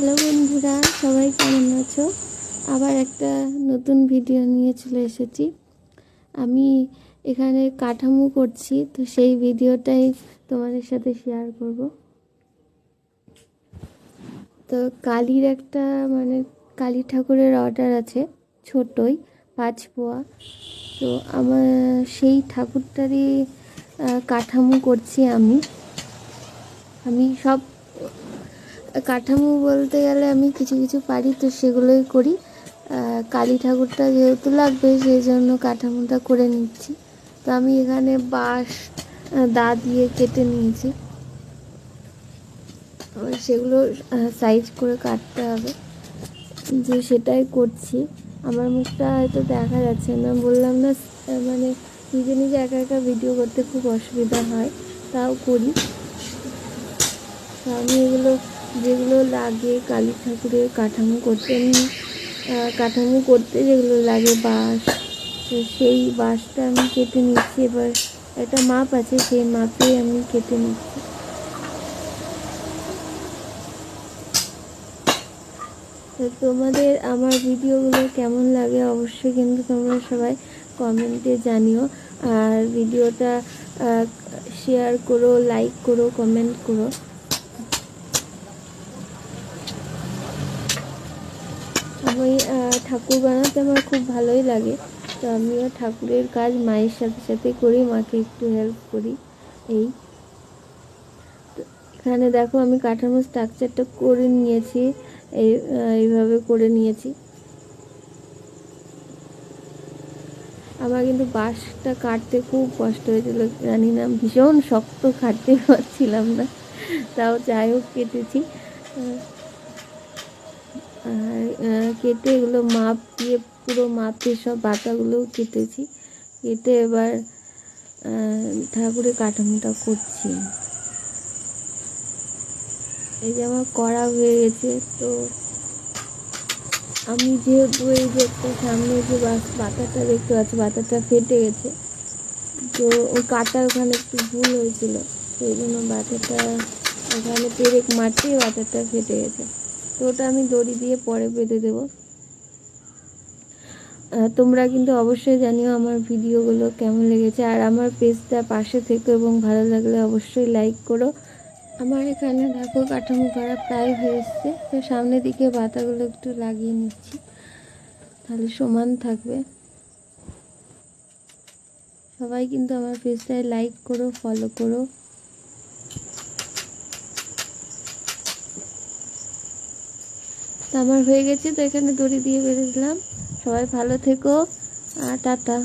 Hello বন্ধুরা, সবাই কেমন আছো? আবার একটা নতুন ভিডিও নিয়ে চলে এসেছি। আমি এখানে কাঠামো করছি, তো সেই ভিডিওটাই তোমাদের সাথে শেয়ার করব। তো কালীর একটা মানে কালী ঠাকুরের অর্ডার আছে, ছোটই, পাঁচ পোয়া। তো আমার সেই ঠাকুরটারই কাঠামো করছি আমি। আমি সব কাঠামো বলতে গেলে আমি কিছু কিছু পারি, তো সেগুলোই করি। কালী ঠাকুরটা যেহেতু লাগবে সেই জন্য কাঠামোটা করে নিচ্ছি। তো আমি এখানে বাঁশ দা দিয়ে কেটে নিয়েছি। সেগুলো সাইজ করে কাটতে হবে। যে সেটাই করছি। আমার মুখটা হয়তো দেখা যাচ্ছে না। বললাম না মানে নিজে নিজে একা একা ভিডিও করতে খুব অসুবিধা হয়, তাও করি। আমি এগুলো যেগুলো লাগে কালী ঠাকুরের কাঠামো করতে কাঠামো করতে যেগুলো লাগে বাঁশ সেই বাঁশটা আমি কেটে নিচ্ছি। এবার একটা মাপ আছে, সেই মাপেই আমি কেটে নিচ্ছি। তো তোমাদের আমার ভিডিওগুলো কেমন লাগে অবশ্যই কিন্তু তোমরা সবাই কমেন্টে জানিও। আর ভিডিওটা শেয়ার করো লাইক করো কমেন্ট করো। আমি ঠাকুর বানাতে আমার খুব ভালোই লাগে। তো আমিও ঠাকুরের কাজ মায়ের সাথে সাথে করি, মাকে একটু হেল্প করি, এই। এখানে দেখো আমি কাঠামো স্ট্রাকচারটা করে নিয়েছি, এই এইভাবে করে নিয়েছি। আমার কিন্তু বাঁশটা কাটতে খুব কষ্ট হয়েছিল, জানি না, ভীষণ শক্ত কাটতে পারছিলাম না। তাও যাই হোক, কেটেছি। কেটে এগুলো মাপ দিয়ে পুরো মাপে সব বাতাগুলোও কেটেছি। কেটে এবার ঠাকুরের কাঠামোটা করছি। এই যে আমার করা হয়ে গেছে, তো আমি যেহেতু এই যে একটা সামনে যে বাতাটা দেখতে পাচ্ছি বাতাটা ফেটে গেছে, তো ওই কাটার ওখানে একটু ভুল হয়েছিল, সেই জন্য বাতাটা ওখানে পেরেক মারতেই বাতাটা ফেটে গেছে। তো ওটা আমি দড়ি দিয়ে পরে বেঁধে দেবো। তোমরা কিন্তু অবশ্যই জানিও আমার ভিডিওগুলো কেমন লেগেছে। আর আমার পেজটা পাশে থেকো এবং ভালো লাগলে অবশ্যই লাইক করো। আমার এখানে দেখো কাঠামো করা প্রায় হয়ে তো সামনের দিকে পাতাগুলো একটু লাগিয়ে নিচ্ছি। তাহলে সমান থাকবে। সবাই কিন্তু আমার পেজটায় লাইক করো ফলো করো। তো আমার হয়ে গেছে, তো এখানে দড়ি দিয়ে বেঁধে দিলাম। সবাই ভালো থেকো আর টাটা।